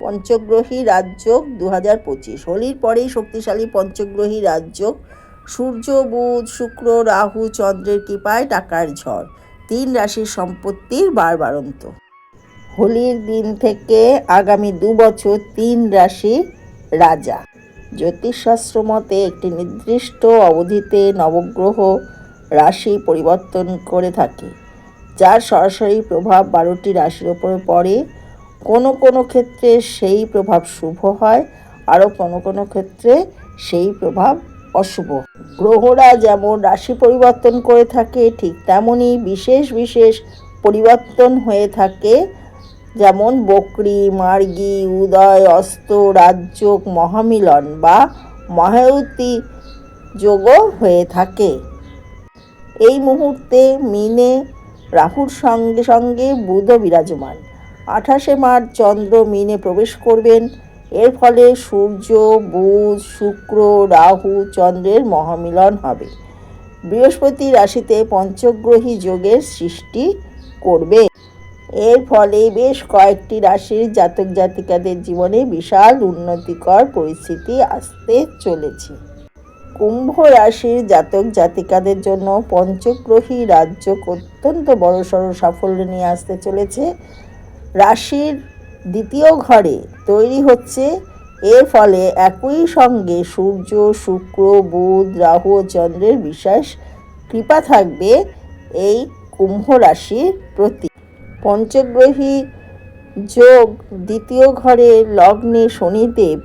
পঞ্চগ্রহী রাজযোগ দু হাজার পঁচিশ। হোলির পরেই শক্তিশালী পঞ্চগ্রহী রাজযোগ সূর্য, বুধ, শুক্র, রাহু, চন্দ্রের কৃপায় টাকার ঝড়। তিন রাশির সম্পত্তির বারবারন্ত হোলির দিন থেকে আগামী দু বছর তিন রাশি রাজা। জ্যোতিষশাস্ত্র মতে একটি নির্দিষ্ট অবধিতে নবগ্রহ রাশি পরিবর্তন করে থাকে, যার সরাসরি প্রভাব বারোটি রাশির ওপরে পড়ে। কোনো কোনো ক্ষেত্রে সেই প্রভাব শুভ হয়, আরও কোনো কোনো ক্ষেত্রে সেই প্রভাব অশুভ। গ্রহরা যেমন রাশি পরিবর্তন করে থাকে, ঠিক তেমনই বিশেষ বিশেষ পরিবর্তন হয়ে থাকে। যেমন বকরি, মার্গী, উদয়, অস্ত, রাজযোগ, মহামিলন বা মহায়ুতি যোগও হয়ে থাকে। এই মুহূর্তে মিনে রাহুর সঙ্গে সঙ্গে বুধ বিরাজমান। আঠাশে মার্চ চন্দ্র মিনে প্রবেশ করবেন। এর ফলে সূর্য, বুধ, শুক্র, রাহু, চন্দ্রের মহামিলন হবে। বৃহস্পতি রাশিতে পঞ্চগ্রহী যোগের সৃষ্টি করবে। এর ফলে বেশ কয়েকটি রাশির জাতক জাতিকাদের জীবনে বিশাল উন্নতিকর পরিস্থিতি আসতে চলেছে। কুম্ভ রাশির জাতক জাতিকাদের জন্য পঞ্চগ্রহী রাজ্য অত্যন্ত বড়সড় সাফল্য নিয়ে আসতে চলেছে। রাশির দ্বিতীয় ঘরে তৈরি হচ্ছে। এর ফলে একই সঙ্গে সূর্য, শুক্র, বুধ, রাহু চন্দ্রের বিশেষ কৃপা থাকবে এই কুম্ভ রাশির প্রতি। পঞ্চগ্রহী যোগ দ্বিতীয় ঘরে লগ্নে শনিদেব,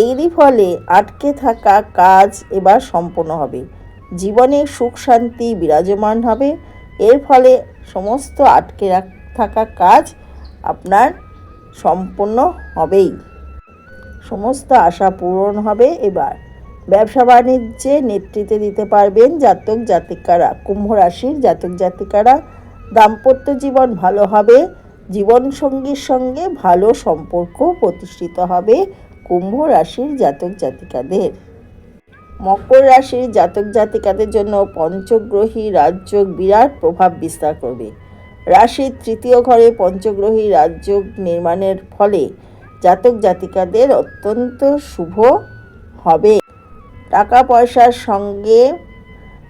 এরই ফলে আটকে থাকা কাজ এবার সম্পন্ন হবে। জীবনে সুখ, শান্তি বিরাজমান হবে। এর ফলে সমস্ত আটকে থাকা কাজ আপনার সম্পন্ন হবেই। সমস্ত আশা পূরণ হবে এবার। ব্যবসা বাণিজ্যে নেতৃত্বে দিতে পারবেন জাতক জাতিকারা, কুম্ভ রাশির জাতক জাতিকারা। দাম্পত্য জীবন ভালো হবে, জীবনসঙ্গীর সঙ্গে ভালো সম্পর্ক প্রতিষ্ঠিত হবে কুম্ভ রাশির জাতক জাতিকাদের। মকর রাশির জাতক জাতিকাদের জন্য পঞ্চগ্রহী রাজযোগ বিরাট প্রভাব বিস্তার করবে। রাশির তৃতীয় ঘরে পঞ্চগ্রহী রাজযোগ নির্মাণের ফলে জাতক জাতিকাদের অত্যন্ত শুভ হবে। টাকা পয়সার সঙ্গে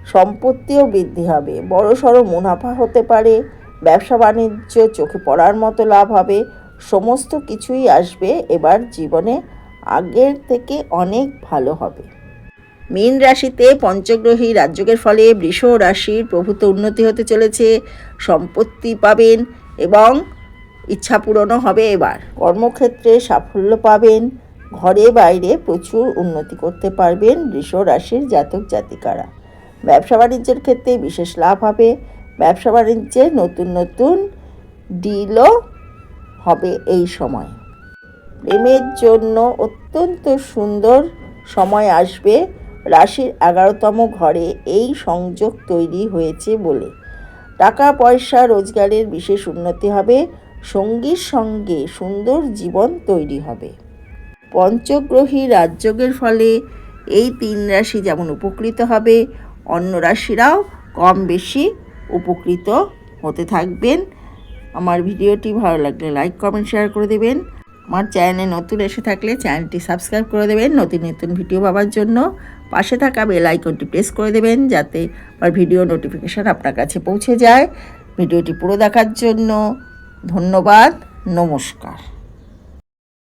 সম্পত্তিও বৃদ্ধি হবে। বড় সড়ো মুনাফা হতে পারে, ব্যবসা বাণিজ্য চোখে পড়ার মতো লাভ হবে, সমস্ত কিছুই আসবে এবার জীবনে আগের থেকে অনেক ভালো হবে। মীন রাশিতে পঞ্চগ্রহী রাজযোগের ফলে বৃষ রাশির প্রভূত উন্নতি হতে চলেছে, সম্পত্তি পাবেন এবং ইচ্ছা পূরণও হবে এবার। কর্মক্ষেত্রে সাফল্য পাবেন, ঘরে বাইরে প্রচুর উন্নতি করতে পারবেন বৃষ রাশির জাতক জাতিকারা। ব্যবসা বাণিজ্যের ক্ষেত্রে বিশেষ লাভ হবে, ব্যবসা বাণিজ্যে নতুন নতুন ডিলও হবে এই সময়। প্রেমের জন্য অত্যন্ত সুন্দর সময় আসবে রাশির এগারোতম ঘরে এই সংযোগ তৈরি হয়েছে বলে। টাকা, পয়সা, রোজগারের বিশেষ উন্নতি হবে, সঙ্গীর সঙ্গে সুন্দর জীবন তৈরি হবে। পঞ্চগ্রহী রাজযোগের ফলে এই তিন রাশি যেমন উপকৃত হবে, অন্য রাশিরাও কম বেশি উপকৃত হতে থাকবেন। আমার ভিডিওটি ভালো লাগলে লাইক, কমেন্ট, শেয়ার করে দেবেন। আমার চ্যানেলে নতুন এসে থাকলে চ্যানেলটি সাবস্ক্রাইব করে দেবেন, নতুন নতুন ভিডিও পাওয়ার জন্য পাশে থাকা বেল আইকনটি প্রেস করে দেবেন যাতে আমার ভিডিও নোটিফিকেশান আপনার কাছে পৌঁছে যায়। ভিডিওটি পুরো দেখার জন্য ধন্যবাদ, নমস্কার।